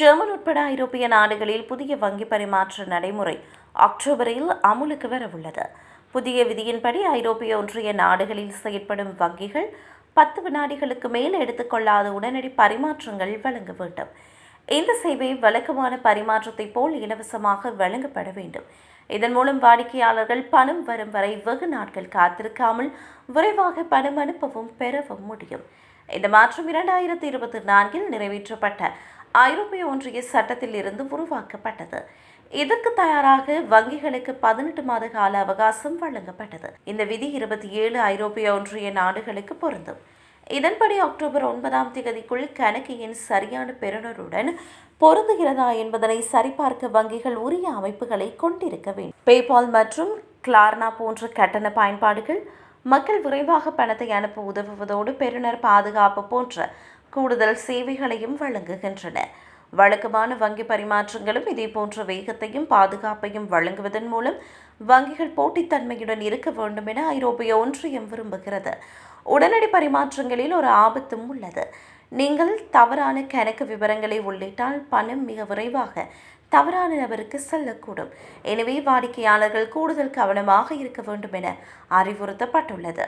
German உட்பட ஐரோப்பிய நாடுகளில் புதிய வங்கி பரிமாற்ற நடைமுறை அக்டோபரில் அமுலுக்கு வரவுள்ளது. புதிய விதியின்படி ஐரோப்பிய ஒன்றிய நாடுகளில் செயற்படும் வங்கிகள் பத்து வினாடிகளுக்கு மேல் எடுத்துக்கொள்ளாத உடனடி பரிமாற்றங்கள் வழங்க வேண்டும். இந்த சேவை வழக்கமான பரிமாற்றத்தை போல் இலவசமாக வழங்கப்பட வேண்டும். இதன் மூலம் வாடிக்கையாளர்கள் பணம் வரும் வரை வெகு நாட்கள் காத்திருக்காமல் விரைவாக பணம் அனுப்பவும் பெறவும் முடியும். இந்த மாற்றம் இரண்டாயிரத்தி இருபத்தி நான்கில் நிறைவேற்றப்பட்ட ஐரோப்பிய ஒன்றிய சட்டத்தில் இருந்து உருவாக்கப்பட்டது. இதற்கு தயாராக வங்கிகளுக்கு பதினெட்டு மாத கால அவகாசம் வழங்கப்பட்டது. இந்த விதி இருபத்தி ஏழு ஐரோப்பிய ஒன்றிய நாடுகளுக்கு பொருந்தும். இதன்படி அக்டோபர் ஒன்பதாம் தேதிக்குள் கணக்கு எண் சரியான பெறுநருடன் பொருந்துகிறதா என்பதனை சரிபார்க்க வங்கிகள் உரிய அமைப்புகளை கொண்டிருக்க வேண்டும். பேபால் மற்றும் கிளார்னா போன்ற கட்டண பயன்பாடுகள் மக்கள் விரைவாக பணத்தை அனுப்ப உதவுவதோடு பெறுநர் பாதுகாப்பு போன்ற கூடுதல் சேவைகளையும் வழங்குகின்றன. வழக்கமான வங்கி பரிமாற்றங்களும் இதேபோன்ற வேகத்தையும் பாதுகாப்பையும் வழங்குவதன் மூலம் வங்கிகள் போட்டித்தன்மையுடன் இருக்க வேண்டும் என ஐரோப்பிய ஒன்றியம் விரும்புகிறது. உடனடி பரிமாற்றங்களில் ஒரு ஆபத்தும் உள்ளது. நீங்கள் தவறான கணக்கு விவரங்களை உள்ளிட்டால் பணம் மிக விரைவாக தவறான நபருக்கு செல்லக்கூடும். எனவே வாடிக்கையாளர்கள் கூடுதல் கவனமாக இருக்க வேண்டும் என அறிவுறுத்தப்பட்டுள்ளது.